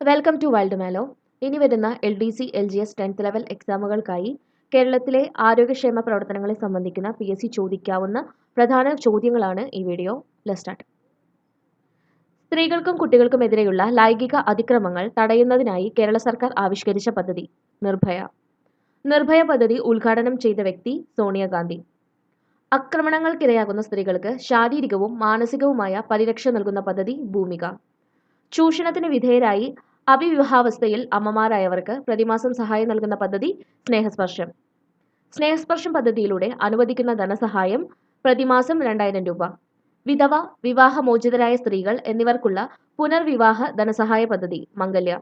Welcome to wild mallow ഇനി വരുന്ന L D C L G S tenth level എക്സാമുകൾക്കായി കേരളത്തിലെ ആരോഗ്യക്ഷേമ പ്രവർത്തനങ്ങളെ സംബന്ധിക്കുന്ന പി എസ് സി ചോദിക്കാവുന്ന പ്രധാന ചോദ്യങ്ങളാണ് ഈ വീഡിയോ ലെസ്റ്റാർട്ട് സ്ത്രീകൾക്കും കുട്ടികൾക്കും കുട്ടികൾക്കുമെതിരെയുള്ള ലൈംഗിക അതിക്രമങ്ങൾ തടയുന്നതിനായി കേരള സർക്കാർ ആവിഷ്കരിച്ച പദ്ധതി നിർഭയ. നിർഭയ പദ്ധതി ഉദ്ഘാടനം ചെയ്ത വ്യക്തി സോണിയാഗാന്ധി. ആക്രമണങ്ങൾക്കിരയാകുന്ന സ്ത്രീകൾക്ക് ശാരീരികവും മാനസികവുമായ പരിരക്ഷ നൽകുന്ന പദ്ധതി ഭൂമിക. ചൂഷണത്തിന് വിധേയരായി അവിവാഹാവസ്ഥയിൽ അമ്മമാരായവർക്ക് പ്രതിമാസം സഹായം നൽകുന്ന പദ്ധതി സ്നേഹസ്പർശം. സ്നേഹസ്പർശം പദ്ധതിയിലൂടെ അനുവദിക്കുന്ന ധനസഹായം പ്രതിമാസം രണ്ടായിരം രൂപ. വിധവ വിവാഹമോചിതരായ സ്ത്രീകൾ എന്നിവർക്കുള്ള പുനർവിവാഹ ധനസഹായ പദ്ധതി മംഗല്യ.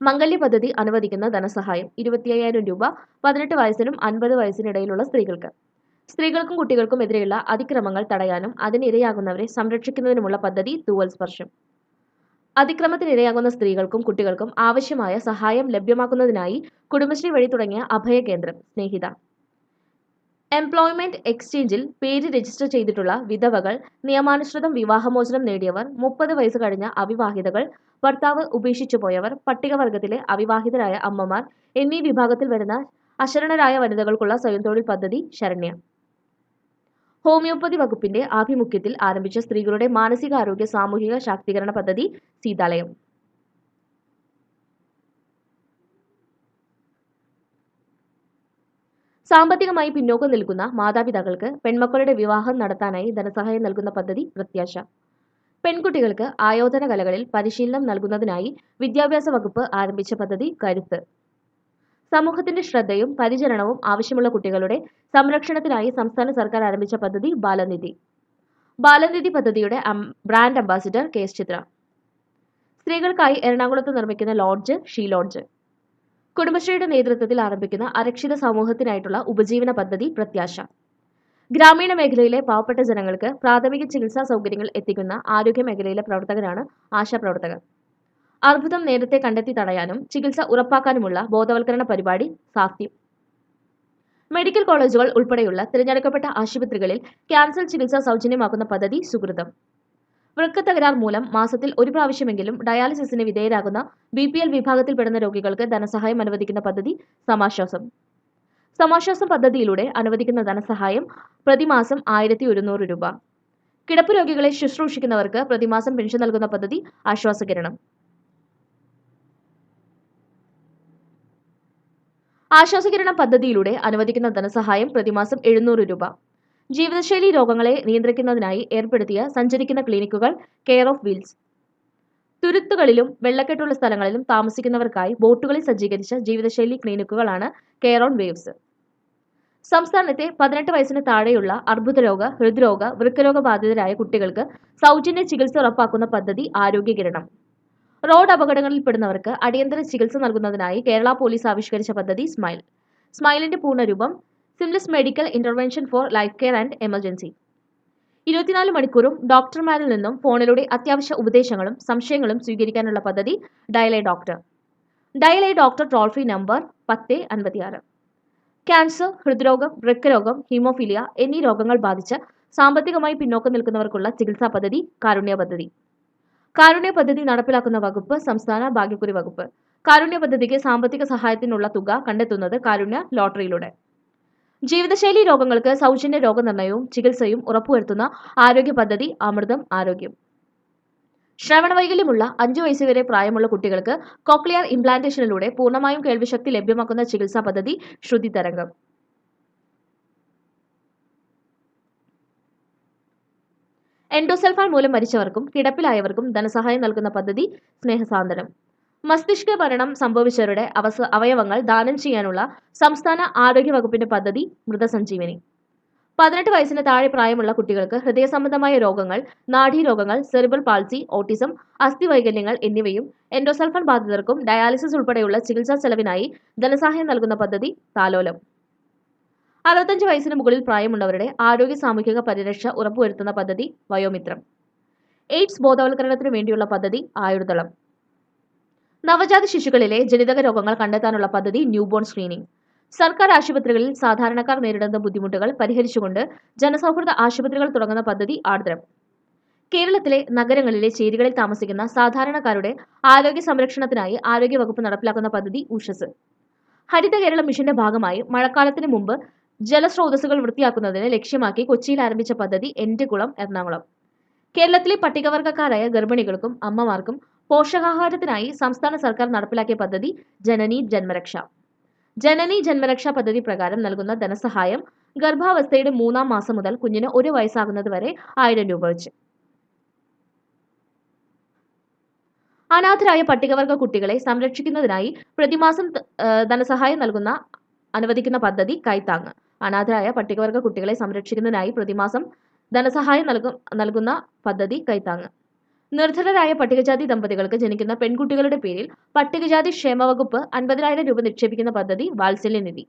മംഗല്യ പദ്ധതി അനുവദിക്കുന്ന ധനസഹായം ഇരുപത്തിയ്യായിരം രൂപ പതിനെട്ട് വയസ്സിനും അൻപത് വയസ്സിനിടയിലുള്ള സ്ത്രീകൾക്ക്. സ്ത്രീകൾക്കും കുട്ടികൾക്കും എതിരെയുള്ള അതിക്രമങ്ങൾ തടയാനും അതിനിരയാകുന്നവരെ സംരക്ഷിക്കുന്നതിനുമുള്ള പദ്ധതി തൂവൽ സ്പർശം. അതിക്രമത്തിനിരയാകുന്ന സ്ത്രീകൾക്കും കുട്ടികൾക്കും ആവശ്യമായ സഹായം ലഭ്യമാക്കുന്നതിനായി കുടുംബശ്രീ വഴി തുടങ്ങിയ അഭയ കേന്ദ്രം സ്നേഹിത. എംപ്ലോയ്മെന്റ് എക്സ്ചേഞ്ചിൽ പേര് രജിസ്റ്റർ ചെയ്തിട്ടുള്ള വിധവകൾ നിയമാനുസൃതം വിവാഹമോചനം നേടിയവർ മുപ്പത് വയസ്സ് കഴിഞ്ഞ അവിവാഹിതകൾ ഭർത്താവ് ഉപേക്ഷിച്ചു പോയവർ പട്ടികവർഗത്തിലെ അവിവാഹിതരായ അമ്മമാർ എന്നീ വിഭാഗത്തിൽ വരുന്ന അശരണരായ വനിതകൾക്കുള്ള സ്വയം തൊഴിൽ പദ്ധതി ശരണ്യ. ഹോമിയോപ്പതി വകുപ്പിന്റെ ആഭിമുഖ്യത്തിൽ ആരംഭിച്ച സ്ത്രീകളുടെ മാനസികാരോഗ്യ സാമൂഹിക ശാക്തീകരണ പദ്ധതി സീതാലയം. സാമ്പത്തികമായി പിന്നോക്കം നിൽക്കുന്ന മാതാപിതാക്കൾക്ക് പെൺമക്കളുടെ വിവാഹം നടത്താനായി ധനസഹായം നൽകുന്ന പദ്ധതി പ്രത്യാശ. പെൺകുട്ടികൾക്ക് ആയോധന കലകളിൽ പരിശീലനം നൽകുന്നതിനായി വിദ്യാഭ്യാസ വകുപ്പ് ആരംഭിച്ച പദ്ധതി കരുത്ത്. സമൂഹത്തിന്റെ ശ്രദ്ധയും പരിചരണവും ആവശ്യമുള്ള കുട്ടികളുടെ സംരക്ഷണത്തിനായി സംസ്ഥാന സർക്കാർ ആരംഭിച്ച പദ്ധതി ബാലനിധി. ബാലനിധി പദ്ധതിയുടെ brand ambassador K S Chithra. സ്ത്രീകൾക്കായി എറണാകുളത്ത് നിർമ്മിക്കുന്ന ലോഡ്ജ് ഷീ ലോഡ്ജ് കുടുംബശ്രീയുടെ നേതൃത്വത്തിൽ ആരംഭിക്കുന്ന അരക്ഷിത സമൂഹത്തിനായിട്ടുള്ള ഉപജീവന പദ്ധതി പ്രത്യാശ. ഗ്രാമീണ മേഖലയിലെ പാവപ്പെട്ട ജനങ്ങൾക്ക് പ്രാഥമിക ചികിത്സാ സൗകര്യങ്ങൾ എത്തിക്കുന്ന ആരോഗ്യ മേഖലയിലെ പ്രവർത്തകരാണ് ആശാപ്രവർത്തകർ അർബുദം നേരത്തെ കണ്ടെത്തി തടയാനും ചികിത്സ ഉറപ്പാക്കാനുമുള്ള ബോധവൽക്കരണ പരിപാടി സാധ്യം മെഡിക്കൽ കോളേജുകൾ ഉൾപ്പെടെയുള്ള തിരഞ്ഞെടുക്കപ്പെട്ട ആശുപത്രികളിൽ ക്യാൻസർ ചികിത്സ സൗജന്യമാക്കുന്ന പദ്ധതി സുഹൃതം. വൃക്ക തകരാർ മൂലം മാസത്തിൽ ഒരു പ്രാവശ്യമെങ്കിലും ഡയാലിസിസിന് വിധേയരാകുന്ന ബി പി എൽ വിഭാഗത്തിൽപ്പെടുന്ന രോഗികൾക്ക് ധനസഹായം അനുവദിക്കുന്ന പദ്ധതി സമാശ്വാസം. സമാശ്വാസം പദ്ധതിയിലൂടെ അനുവദിക്കുന്ന ധനസഹായം പ്രതിമാസം ആയിരത്തി ഒരുന്നൂറ് രൂപ. കിടപ്പ് രോഗികളെ ശുശ്രൂഷിക്കുന്നവർക്ക് പ്രതിമാസം പെൻഷൻ നൽകുന്ന പദ്ധതി ആശ്വാസകിരണം. ആശ്വാസകിരണം പദ്ധതിയിലൂടെ അനുവദിക്കുന്ന ധനസഹായം പ്രതിമാസം എഴുന്നൂറ് രൂപ. ജീവിതശൈലി രോഗങ്ങളെ നിയന്ത്രിക്കുന്നതിനായി ഏർപ്പെടുത്തിയ സഞ്ചരിക്കുന്ന ക്ലിനിക്കുകൾ കെയർ ഓഫ് വീൽസ്. തുരുത്തുകളിലും വെള്ളക്കെട്ടുള്ള സ്ഥലങ്ങളിലും താമസിക്കുന്നവർക്കായി ബോട്ടുകളിൽ സജ്ജീകരിച്ച ജീവിതശൈലി ക്ലിനിക്കുകളാണ് കെയർ ഓൺ വേവ്സ്. സംസ്ഥാനത്തെ പതിനെട്ട് വയസ്സിന് താഴെയുള്ള അർബുദരോഗ ഹൃദ്രോഗ വൃക്കരോഗ ബാധിതരായ കുട്ടികൾക്ക് സൗജന്യ ചികിത്സ ഉറപ്പാക്കുന്ന പദ്ധതി ആരോഗ്യകിരണം. റോഡ് അപകടങ്ങളിൽപ്പെടുന്നവർക്ക് അടിയന്തര ചികിത്സ നൽകുന്നതിനായി കേരള പോലീസ് ആവിഷ്കരിച്ച പദ്ധതി സ്മൈൽ. സ്മൈലിന്റെ പൂർണരൂപം seamless medical intervention for life care and emergency ഇരുപത്തിനാല് മണിക്കൂറും ഡോക്ടർമാരിൽ നിന്നും ഫോണിലൂടെ അത്യാവശ്യ ഉപദേശങ്ങളും സംശയങ്ങളും സ്വീകരിക്കാനുള്ള പദ്ധതി dial a doctor. Dial a doctor toll free number പത്ത് അൻപത്തിയാറ്. ക്യാൻസർ ഹൃദ്രോഗം വൃക്കരോഗം ഹീമോഫീലിയ എന്നീ രോഗങ്ങൾ ബാധിച്ച് സാമ്പത്തികമായി പിന്നോക്കം നിൽക്കുന്നവർക്കുള്ള ചികിത്സാ പദ്ധതി കാരുണ്യ പദ്ധതി. കാരുണ്യ പദ്ധതി നടപ്പിലാക്കുന്ന വകുപ്പ് സംസ്ഥാന ഭാഗ്യക്കുറി വകുപ്പ്. കാരുണ്യ പദ്ധതിക്ക് സാമ്പത്തിക സഹായത്തിനുള്ള തുക കണ്ടെത്തുന്നത് കാരുണ്യ ലോട്ടറിയിലൂടെ. ജീവിതശൈലി രോഗങ്ങൾക്ക് സൗജന്യ രോഗനിർണയവും ചികിത്സയും ഉറപ്പുവരുത്തുന്ന ആരോഗ്യ പദ്ധതി അമൃതം ആരോഗ്യം. ശ്രവണവൈകല്യമുള്ള അഞ്ചു വയസ്സുവരെ പ്രായമുള്ള കുട്ടികൾക്ക് കോക്ലിയർ ഇംപ്ലാന്റേഷനിലൂടെ പൂർണമായും കേൾവിശക്തി ലഭ്യമാക്കുന്ന ചികിത്സാ പദ്ധതി ശ്രുതി തരംഗം. എൻഡോസൾഫാൻ മൂലം മരിച്ചവർക്കും കിടപ്പിലായവർക്കും ധനസഹായം നൽകുന്ന പദ്ധതി സ്നേഹസാന്ത്വനം. മസ്തിഷ്ക മരണം സംഭവിച്ചവരുടെ അവസ അവയവങ്ങൾ ദാനം ചെയ്യാനുള്ള സംസ്ഥാന ആരോഗ്യ വകുപ്പിന്റെ പദ്ധതി മൃതസഞ്ജീവനി. പതിനെട്ട് വയസ്സിന് താഴെ പ്രായമുള്ള കുട്ടികൾക്ക് ഹൃദയ സംബന്ധമായ രോഗങ്ങൾ നാഡീരോഗങ്ങൾ സെറിബൽ പാൾസി ഓട്ടിസം അസ്ഥിവൈകല്യങ്ങൾ എന്നിവയും എൻഡോസൾഫാൻ ബാധിതർക്കും ഡയാലിസിസ് ഉൾപ്പെടെയുള്ള ചികിത്സാ ചെലവിനായി ധനസഹായം നൽകുന്ന പദ്ധതി താലോലം. അറുപത്തഞ്ച് വയസ്സിന് മുകളിൽ പ്രായമുള്ളവരുടെ ആരോഗ്യ സാമൂഹിക പരിരക്ഷ ഉറപ്പുവരുത്തുന്ന പദ്ധതി വയോമിത്രം. എയ്ഡ്സ് ബോധവൽക്കരണത്തിനു വേണ്ടിയുള്ള പദ്ധതി ആയുർദളം. നവജാത ശിശുക്കളിലെ ജനിതക രോഗങ്ങൾ കണ്ടെത്താനുള്ള പദ്ധതി ന്യൂബോൺ സ്ക്രീനിംഗ്. സർക്കാർ ആശുപത്രികളിൽ സാധാരണക്കാർ നേരിടുന്ന ബുദ്ധിമുട്ടുകൾ പരിഹരിച്ചുകൊണ്ട് ജനസൗഹൃദ ആശുപത്രികൾ തുടങ്ങുന്ന പദ്ധതി ആർദ്രം. കേരളത്തിലെ നഗരങ്ങളിലെ ചേരികളിൽ താമസിക്കുന്ന സാധാരണക്കാരുടെ ആരോഗ്യ സംരക്ഷണത്തിനായി ആരോഗ്യവകുപ്പ് നടപ്പിലാക്കുന്ന പദ്ധതി ഉഷസ് ഹരിത കേരള മിഷന്റെ ഭാഗമായി മഴക്കാലത്തിന് മുമ്പ് ജലസ്രോതസ്സുകൾ വൃത്തിയാക്കുന്നതിന് ലക്ഷ്യമാക്കി കൊച്ചിയിൽ ആരംഭിച്ച പദ്ധതി എന്റെ കുളം എറണാകുളം. കേരളത്തിലെ പട്ടികവർഗക്കാരായ ഗർഭിണികൾക്കും അമ്മമാർക്കും പോഷകാഹാരത്തിനായി സംസ്ഥാന സർക്കാർ നടപ്പിലാക്കിയ പദ്ധതി ജനനി ജന്മരക്ഷ. ജനനി ജന്മരക്ഷാ പദ്ധതി പ്രകാരം നൽകുന്ന ധനസഹായം ഗർഭാവസ്ഥയുടെ മൂന്നാം മാസം മുതൽ കുഞ്ഞിന് ഒരു വയസ്സാകുന്നത് വരെ ആയിരം രൂപ വെച്ച്. അനാഥരായ പട്ടികവർഗ കുട്ടികളെ സംരക്ഷിക്കുന്നതിനായി പ്രതിമാസം ധനസഹായം നൽകുന്ന അനുവദിക്കുന്ന പദ്ധതി കൈത്താങ് അനാഥരായ പട്ടികവർഗ കുട്ടികളെ സംരക്ഷിക്കുന്നതിനായി പ്രതിമാസം ധനസഹായം നൽകും നൽകുന്ന പദ്ധതി കൈത്താങ് നിർധനരായ പട്ടികജാതി ദമ്പതികൾക്ക് ജനിക്കുന്ന പെൺകുട്ടികളുടെ പേരിൽ പട്ടികജാതി ക്ഷേമ വകുപ്പ് അൻപതിനായിരം രൂപ നിക്ഷേപിക്കുന്ന പദ്ധതി വാത്സല്യ നിധി.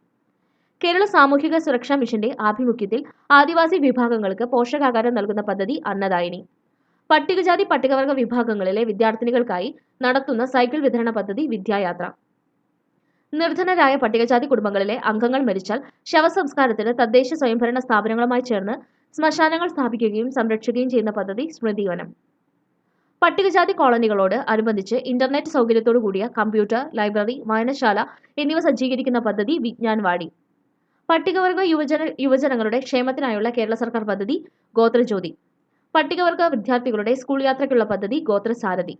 കേരള സാമൂഹിക സുരക്ഷാ മിഷന്റെ ആഭിമുഖ്യത്തിൽ ആദിവാസി വിഭാഗങ്ങൾക്ക് പോഷകാഹാരം നൽകുന്ന പദ്ധതി അന്നദായിനി. പട്ടികജാതി പട്ടികവർഗ വിഭാഗങ്ങളിലെ വിദ്യാർത്ഥിനികൾക്കായി നടത്തുന്ന സൈക്കിൾ വിതരണ പദ്ധതി വിദ്യായാത്ര. നിർധനരായ പട്ടികജാതി കുടുംബങ്ങളിലെ അംഗങ്ങൾ മരിച്ചാൽ ശവസംസ്കാരത്തിന് തദ്ദേശ സ്വയംഭരണ സ്ഥാപനങ്ങളുമായി ചേർന്ന് ശ്മശാനങ്ങൾ സ്ഥാപിക്കുകയും സംരക്ഷിക്കുകയും ചെയ്യുന്ന പദ്ധതി സ്മൃതിവനം. പട്ടികജാതി കോളനികളോട് അനുബന്ധിച്ച് ഇന്റർനെറ്റ് സൗകര്യത്തോടു കൂടിയ കമ്പ്യൂട്ടർ ലൈബ്രറി വായനശാല എന്നിവ സജ്ജീകരിക്കുന്ന പദ്ധതി വിജ്ഞാൻവാടി. പട്ടികവർഗ യുവജന യുവജനങ്ങളുടെ ക്ഷേമത്തിനായുള്ള കേരള സർക്കാർ പദ്ധതി ഗോത്രജ്യോതി. പട്ടികവർഗ വിദ്യാർത്ഥികളുടെ സ്കൂൾ യാത്രയ്ക്കുള്ള പദ്ധതി ഗോത്രസാരഥി.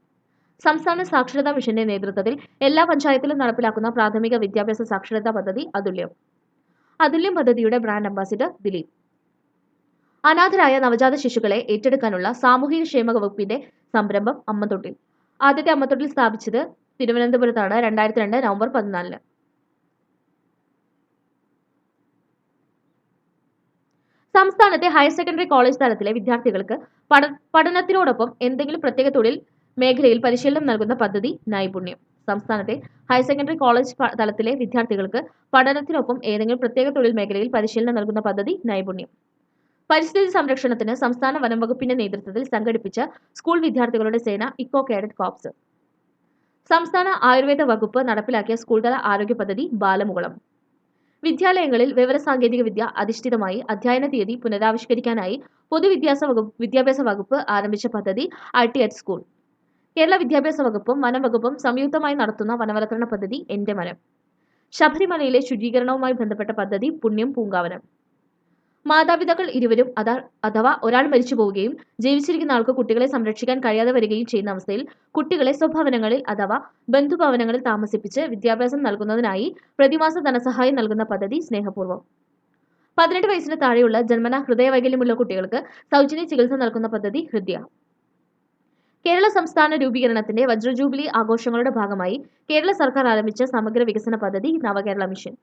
സംസ്ഥാന സാക്ഷരതാ മിഷന്റെ നേതൃത്വത്തിൽ എല്ലാ പഞ്ചായത്തിലും നടപ്പിലാക്കുന്ന പ്രാഥമിക വിദ്യാഭ്യാസ സാക്ഷരതാ പദ്ധതി അതുല്യം. അതുല്യം പദ്ധതിയുടെ ബ്രാൻഡ് അംബാസിഡർ ദിലീപ്. അനാഥരായ നവജാത ശിശുക്കളെ ഏറ്റെടുക്കാനുള്ള സാമൂഹിക ക്ഷേമ വകുപ്പിന്റെ സംരംഭം അമ്മത്തൊട്ടിൽ. ആദ്യത്തെ അമ്മത്തൊട്ടിൽ സ്ഥാപിച്ചത് തിരുവനന്തപുരത്താണ് രണ്ടായിരത്തി രണ്ട് നവംബർ പതിനാലിന്. സംസ്ഥാനത്തെ ഹയർ സെക്കൻഡറി കോളേജ് തലത്തിലെ വിദ്യാർത്ഥികൾക്ക് പഠനത്തിനോടൊപ്പം എന്തെങ്കിലും പ്രത്യേക തൊഴിൽ മേഖലയിൽ പരിശീലനം നൽകുന്ന പദ്ധതി നൈപുണ്യം. സംസ്ഥാനത്തെ ഹയർ സെക്കൻഡറി കോളേജ് തലത്തിലെ വിദ്യാർത്ഥികൾക്ക് പഠനത്തിനൊപ്പം ഏതെങ്കിലും പ്രത്യേക തൊഴിൽ മേഖലയിൽ പരിശീലനം നൽകുന്ന പദ്ധതി നൈപുണ്യം. പരിസ്ഥിതി സംരക്ഷണത്തിന് സംസ്ഥാന വനം വകുപ്പിന്റെ നേതൃത്വത്തിൽ സംഘടിപ്പിച്ച സ്കൂൾ വിദ്യാർത്ഥികളുടെ സേന ഇക്കോ കേഡറ്റ് കോപ്സ്. സംസ്ഥാന ആയുർവേദ വകുപ്പ് നടപ്പിലാക്കിയ സ്കൂൾതല ആരോഗ്യ പദ്ധതി ബാലമുകളം. വിദ്യാലയങ്ങളിൽ വിവരസാങ്കേതിക വിദ്യ അധിഷ്ഠിതമായി അധ്യയന തീയതി പുനരാവിഷ്കരിക്കാനായി പൊതുവിദ്യാഭ്യാസ വകുപ്പ് വിദ്യാഭ്യാസ വകുപ്പ് ആരംഭിച്ച പദ്ധതി ഐ ടി സ്കൂൾ. കേരള വിദ്യാഭ്യാസ വകുപ്പും വനം വകുപ്പും സംയുക്തമായി നടത്തുന്ന വനവൽക്കരണ പദ്ധതി എന്റെ മരം. ശബരിമലയിലെ ശുചീകരണവുമായി ബന്ധപ്പെട്ട പദ്ധതി പുണ്യം പൂങ്കാവനം. മാതാപിതാക്കൾ ഇരുവരും അഥവാ ഒരാൾ മരിച്ചു പോവുകയും ജീവിച്ചിരിക്കുന്ന ആൾക്ക് കുട്ടികളെ സംരക്ഷിക്കാൻ കഴിയാതെ വരികയും ചെയ്യുന്ന അവസ്ഥയിൽ കുട്ടികളെ സ്വഭവനങ്ങളിൽ അഥവാ ബന്ധുഭവനങ്ങളിൽ താമസിപ്പിച്ച് വിദ്യാഭ്യാസം നൽകുന്നതിനായി പ്രതിമാസ ധനസഹായം നൽകുന്ന പദ്ധതി സ്നേഹപൂർവം. പതിനെട്ട് വയസ്സിന് താഴെയുള്ള ജന്മന ഹൃദയവൈകല്യമുള്ള കുട്ടികൾക്ക് സൗജന്യ ചികിത്സ നൽകുന്ന പദ്ധതി ഹൃദയ. കേരള സംസ്ഥാന രൂപീകരണത്തിന്റെ വജ്രജൂബിലി ആഘോഷങ്ങളുടെ ഭാഗമായി കേരള സർക്കാർ ആരംഭിച്ച സമഗ്ര വികസന പദ്ധതി നവകേരള മിഷൻ.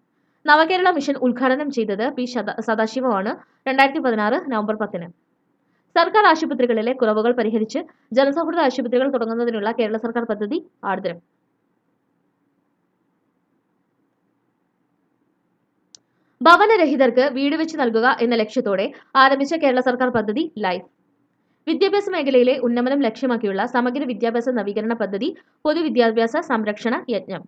നവകേരള മിഷൻ ഉദ്ഘാടനം ചെയ്തത് പി സദാശിവമാണ് രണ്ടായിരത്തി പതിനാറ് നവംബർ പത്തിന്. സർക്കാർ ആശുപത്രികളിലെ കുറവുകൾ പരിഹരിച്ച് ജനസൗഹൃദ ആശുപത്രികൾ തുടങ്ങുന്നതിനുള്ള കേരള സർക്കാർ പദ്ധതി ആർദ്രം. ഭവനരഹിതർക്ക് വീട് വെച്ച് നൽകുക എന്ന ലക്ഷ്യത്തോടെ ആരംഭിച്ച കേരള സർക്കാർ പദ്ധതി ലൈഫ്. വിദ്യാഭ്യാസ മേഖലയിലെ ഉന്നമനം ലക്ഷ്യമാക്കിയുള്ള സമഗ്ര വിദ്യാഭ്യാസ നവീകരണ പദ്ധതി പൊതുവിദ്യാഭ്യാസ സംരക്ഷണ യജ്ഞം.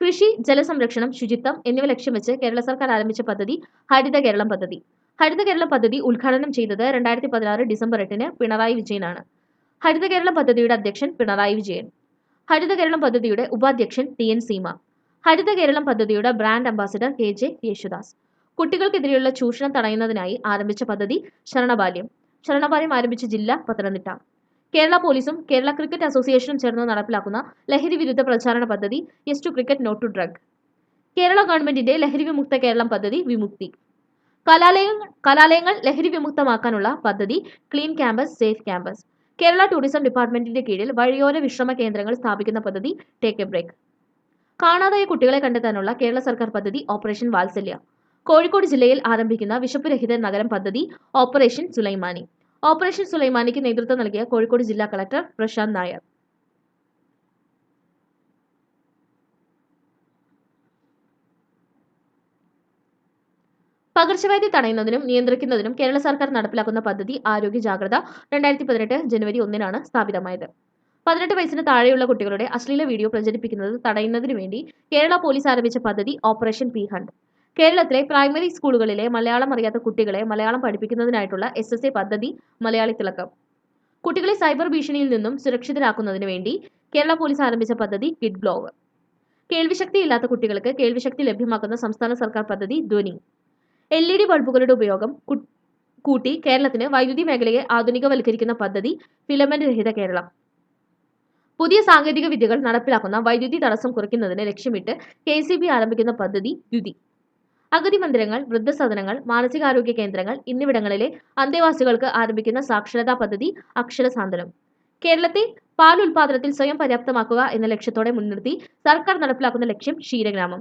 കൃഷി ജലസംരക്ഷണം ശുചിത്വം എന്നിവ ലക്ഷ്യം വെച്ച് കേരള സർക്കാർ ആരംഭിച്ച പദ്ധതി ഹരിത കേരളം പദ്ധതി. ഹരിത കേരളം പദ്ധതി ഉദ്ഘാടനം ചെയ്തത് രണ്ടായിരത്തി പതിനാറ് ഡിസംബർ എട്ടിന് പിണറായി വിജയനാണ്. ഹരിത കേരളം പദ്ധതിയുടെ അധ്യക്ഷൻ പിണറായി വിജയൻ. ഹരിത കേരളം പദ്ധതിയുടെ ഉപാധ്യക്ഷൻ ടി എൻ സീമ. ഹരിത കേരളം പദ്ധതിയുടെ brand ambassador K J Yesudas. കുട്ടികൾക്കെതിരെയുള്ള ചൂഷണം തടയുന്നതിനായി ആരംഭിച്ച പദ്ധതി ശരണബാല്യം. ശരണബാല്യം ആരംഭിച്ച ജില്ല പത്തനംതിട്ട. കേരള പോലീസും കേരള ക്രിക്കറ്റ് അസോസിയേഷനും ചേർന്ന് നടപ്പിലാക്കുന്ന ലഹരി വിരുദ്ധ പ്രചാരണ പദ്ധതി yes to cricket not to drug Kerala ഗവൺമെന്റിന്റെ ലഹരി വിമുക്ത കേരളം പദ്ധതി വിമുക്തി. കലാലയങ്ങൾ കലാലയങ്ങൾ ലഹരി വിമുക്തമാക്കാനുള്ള പദ്ധതി clean campus safe campus Kerala tourism ഡിപ്പാർട്ട്മെന്റിന്റെ കീഴിൽ വഴിയോര വിശ്രമ കേന്ദ്രങ്ങൾ സ്ഥാപിക്കുന്ന പദ്ധതി ടേക്ക് എ ബ്രേക്ക് കാണാതായ കുട്ടികളെ കണ്ടെത്താനുള്ള കേരള സർക്കാർ പദ്ധതി ഓപ്പറേഷൻ വാത്സല്യ. കോഴിക്കോട് ജില്ലയിൽ ആരംഭിക്കുന്ന വിശപ്പുരഹിത നഗരം പദ്ധതി ഓപ്പറേഷൻ സുലൈമാനി. ഓപ്പറേഷൻ സുലൈമാനിക്ക് നേതൃത്വം നൽകിയ കോഴിക്കോട് ജില്ലാ കളക്ടർ പ്രശാന്ത് നായർ. പകർച്ചവ്യാധി തടയുന്നതിനും നിയന്ത്രിക്കുന്നതിനും കേരള സർക്കാർ നടപ്പിലാക്കുന്ന പദ്ധതി ആരോഗ്യ ജാഗ്രത രണ്ടായിരത്തി പതിനെട്ട് ജനുവരി ഒന്നിനാണ് സ്ഥാപിതമായത്. പതിനെട്ട് വയസ്സിന് താഴെയുള്ള കുട്ടികളുടെ അശ്ലീല വീഡിയോ പ്രചരിപ്പിക്കുന്നത് തടയുന്നതിനു വേണ്ടി കേരള പോലീസ് ആരംഭിച്ച പദ്ധതി ഓപ്പറേഷൻ പി ഹണ്ട്. കേരളത്തിലെ പ്രൈമറി സ്കൂളുകളിലെ മലയാളം അറിയാത്ത കുട്ടികളെ മലയാളം പഠിപ്പിക്കുന്നതിനായിട്ടുള്ള എസ് എസ് എ പദ്ധതി മലയാളി തിളക്കം. കുട്ടികളെ സൈബർ ഭീഷണിയിൽ നിന്നും സുരക്ഷിതരാക്കുന്നതിന് വേണ്ടി കേരള പോലീസ് ആരംഭിച്ച പദ്ധതി കിഡ് ഗ്ലോവ് കേൾവിശക്തിയില്ലാത്ത കുട്ടികൾക്ക് കേൾവിശക്തി ലഭ്യമാക്കുന്ന സംസ്ഥാന സർക്കാർ പദ്ധതി ധ്വനി. എൽ ഇ ഡി ബൾബുകളുടെ ഉപയോഗം കൂട്ടി കേരളത്തിന് വൈദ്യുതി മേഖലയെ ആധുനികവൽക്കരിക്കുന്ന പദ്ധതി ഫിലമെന്റ് രഹിത കേരളം. പുതിയ സാങ്കേതിക വിദ്യകൾ നടപ്പിലാക്കുന്ന വൈദ്യുതി തടസ്സം കുറയ്ക്കുന്നതിന് ലക്ഷ്യമിട്ട് കെ ആരംഭിക്കുന്ന പദ്ധതി ദ്യുതി. അഗതി മന്ദിരങ്ങൾ വൃദ്ധസദനങ്ങൾ മാനസികാരോഗ്യ കേന്ദ്രങ്ങൾ എന്നിവിടങ്ങളിലെ അന്തേവാസികൾക്ക് ആരംഭിക്കുന്ന സാക്ഷരതാ പദ്ധതി അക്ഷരസാന്ത്വനം കേരളത്തെ പാൽ ഉൽപാദനത്തിൽ സ്വയം പര്യാപ്തമാക്കുക എന്ന ലക്ഷ്യത്തോടെ മുൻനിർത്തി സർക്കാർ നടപ്പിലാക്കുന്ന ലക്ഷ്യം ക്ഷീരഗ്രാമം.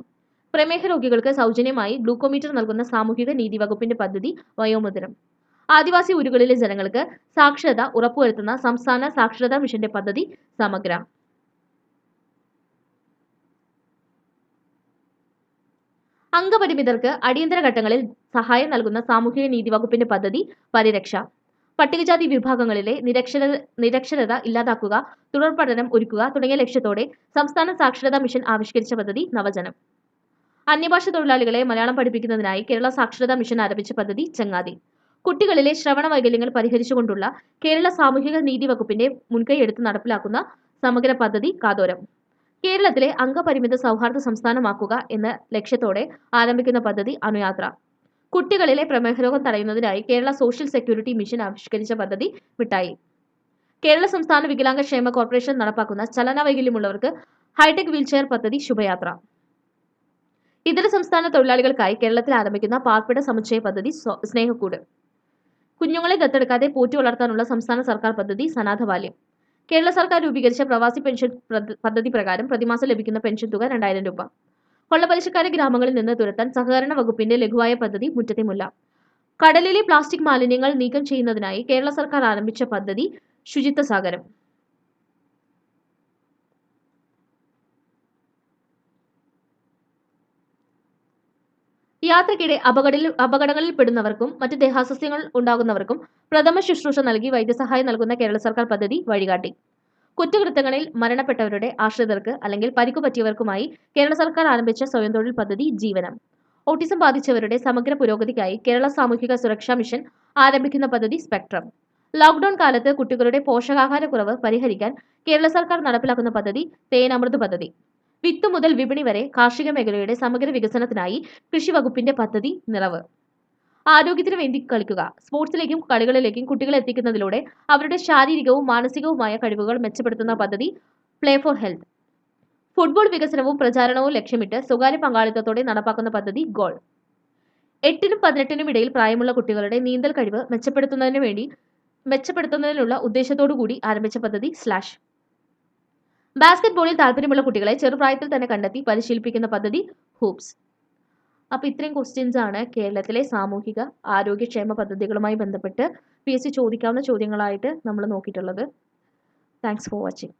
പ്രമേഹ രോഗികൾക്ക് സൗജന്യമായി ഗ്ലൂക്കോമീറ്റർ നൽകുന്ന സാമൂഹിക നീതി വകുപ്പിന്റെ പദ്ധതി വയോമുദ്രം ആദിവാസി ഊരുകളിലെ ജനങ്ങൾക്ക് സാക്ഷരത ഉറപ്പുവരുത്തുന്ന സംസ്ഥാന സാക്ഷരതാ മിഷന്റെ പദ്ധതി സമഗ്ര അംഗപരിമിതർക്ക് അടിയന്തര ഘട്ടങ്ങളിൽ സഹായം നൽകുന്ന സാമൂഹിക നീതി വകുപ്പിന്റെ പദ്ധതി പരിരക്ഷ. പട്ടികജാതി വിഭാഗങ്ങളിലെ നിരക്ഷര നിരക്ഷരത ഇല്ലാതാക്കുക തുടർ പഠനം ഒരുക്കുക തുടങ്ങിയ ലക്ഷ്യത്തോടെ സംസ്ഥാന സാക്ഷരതാ മിഷൻ ആവിഷ്കരിച്ച പദ്ധതി നവജനം. അന്യഭാഷ തൊഴിലാളികളെ മലയാളം പഠിപ്പിക്കുന്നതിനായി കേരള സാക്ഷരതാ മിഷൻ ആരംഭിച്ച പദ്ധതി ചങ്ങാതി. കുട്ടികളിലെ ശ്രവണ വൈകല്യങ്ങൾ പരിഹരിച്ചുകൊണ്ടുള്ള കേരള സാമൂഹിക നീതി വകുപ്പിന്റെ മുൻകൈയെടുത്ത് നടപ്പിലാക്കുന്ന സമഗ്ര പദ്ധതി കാതോരം. കേരളത്തിലെ അംഗപരിമിത സൗഹാർദ്ദ സംസ്ഥാനമാക്കുക എന്ന ലക്ഷ്യത്തോടെ ആരംഭിക്കുന്ന പദ്ധതി അനുയാത്ര കുട്ടികളിലെ പ്രമേഹരോഗം തടയുന്നതിനായി കേരള സോഷ്യൽ സെക്യൂരിറ്റി മിഷൻ ആവിഷ്കരിച്ച പദ്ധതി മിഠായി. കേരള സംസ്ഥാന വികലാംഗ ക്ഷേമ കോർപ്പറേഷൻ നടപ്പാക്കുന്ന ചലനവൈകല്യമുള്ളവർക്ക് ഹൈടെക് വീൽചെയർ പദ്ധതി ശുഭയാത്ര. ഇതര സംസ്ഥാന തൊഴിലാളികൾക്കായി കേരളത്തിൽ ആരംഭിക്കുന്ന പാർപ്പിട സമുച്ചയ പദ്ധതി സ്നേഹക്കൂട്. കുഞ്ഞുങ്ങളെ ദത്തെടുക്കാതെ പോറ്റി വളർത്താനുള്ള സംസ്ഥാന സർക്കാർ പദ്ധതി സനാഥ ബാല്യം കേരള സർക്കാർ രൂപീകരിച്ച പ്രവാസി പെൻഷൻ പദ്ധതി പ്രകാരം പ്രതിമാസം ലഭിക്കുന്ന പെൻഷൻ തുക രണ്ടായിരം രൂപ. കൊള്ളപ്പലിശക്കാരെ ഗ്രാമങ്ങളിൽ നിന്ന് തുരത്താൻ സഹകരണ വകുപ്പിന്റെ ലഘുവായ പദ്ധതി മുറ്റത്തിമുല്ല. കടലിലെ പ്ലാസ്റ്റിക് മാലിന്യങ്ങൾ നീക്കം ചെയ്യുന്നതിനായി കേരള സർക്കാർ ആരംഭിച്ച പദ്ധതി ശുചിത്വ സാഗരം. യാത്രക്കിടെ അപകടങ്ങളിൽ പെടുന്നവർക്കും മറ്റ് ദേഹാസ്വസ്ഥ്യങ്ങൾ ഉണ്ടാകുന്നവർക്കും പ്രഥമ ശുശ്രൂഷ നൽകി വൈദ്യസഹായം നൽകുന്ന കേരള സർക്കാർ പദ്ധതി വഴികാട്ടി. കുറ്റകൃത്യങ്ങളിൽ മരണപ്പെട്ടവരുടെ ആശ്രിതർക്ക് അല്ലെങ്കിൽ പരിക്കു പറ്റിയവർക്കുമായി കേരള സർക്കാർ ആരംഭിച്ച സ്വയം തൊഴിൽ പദ്ധതി ജീവനം. ഓട്ടിസം ബാധിച്ചവരുടെ സമഗ്ര പുരോഗതിക്കായി കേരള സാമൂഹിക സുരക്ഷാ മിഷൻ ആരംഭിക്കുന്ന പദ്ധതി സ്പെക്ട്രം. ലോക്ഡൌൺ കാലത്ത് കുട്ടികളുടെ പോഷകാഹാരക്കുറവ് പരിഹരിക്കാൻ കേരള സർക്കാർ നടപ്പിലാക്കുന്ന പദ്ധതി തേനമൃത് പദ്ധതി. വിത്ത് മുതൽ വിപണി വരെ കാർഷിക മേഖലയുടെ സമഗ്ര വികസനത്തിനായി കൃഷി വകുപ്പിന്റെ പദ്ധതി നിറവ്. ആരോഗ്യത്തിന് വേണ്ടി കളിക്കുക. സ്പോർട്സിലേക്കും കളികളിലേക്കും കുട്ടികളെ എത്തിക്കുന്നതിലൂടെ അവരുടെ ശാരീരികവും മാനസികവുമായ കഴിവുകൾ മെച്ചപ്പെടുത്തുന്ന പദ്ധതി പ്ലേ ഫോർ ഹെൽത്ത് ഫുട്ബോൾ വികസനവും പ്രചാരണവും ലക്ഷ്യമിട്ട് സ്വകാര്യ പങ്കാളിത്തത്തോടെ നടപ്പാക്കുന്ന പദ്ധതി ഗോൾ. എട്ടിനും പതിനെട്ടിനും ഇടയിൽ പ്രായമുള്ള കുട്ടികളുടെ നീന്തൽ കഴിവ് മെച്ചപ്പെടുത്തുന്നതിന് വേണ്ടി മെച്ചപ്പെടുത്തുന്നതിനുള്ള ഉദ്ദേശത്തോടു കൂടി ആരംഭിച്ച പദ്ധതി സ്ലാഷ്. ബാസ്കറ്റ്ബോളിൽ താല്പര്യമുള്ള കുട്ടികളെ ചെറുപ്രായത്തിൽ തന്നെ കണ്ടെത്തി പരിശീലിപ്പിക്കുന്ന പദ്ധതി ഹൂപ്സ്. അപ്പോൾ ഇത്രയും ക്വസ്റ്റ്യൻസ് ആണ് കേരളത്തിലെ സാമൂഹിക ആരോഗ്യക്ഷേമ പദ്ധതികളുമായി ബന്ധപ്പെട്ട് പി എസ് ചോദിക്കാവുന്ന ചോദ്യങ്ങളായിട്ട് നമ്മൾ നോക്കിയിട്ടുള്ളത്. Thanks for watching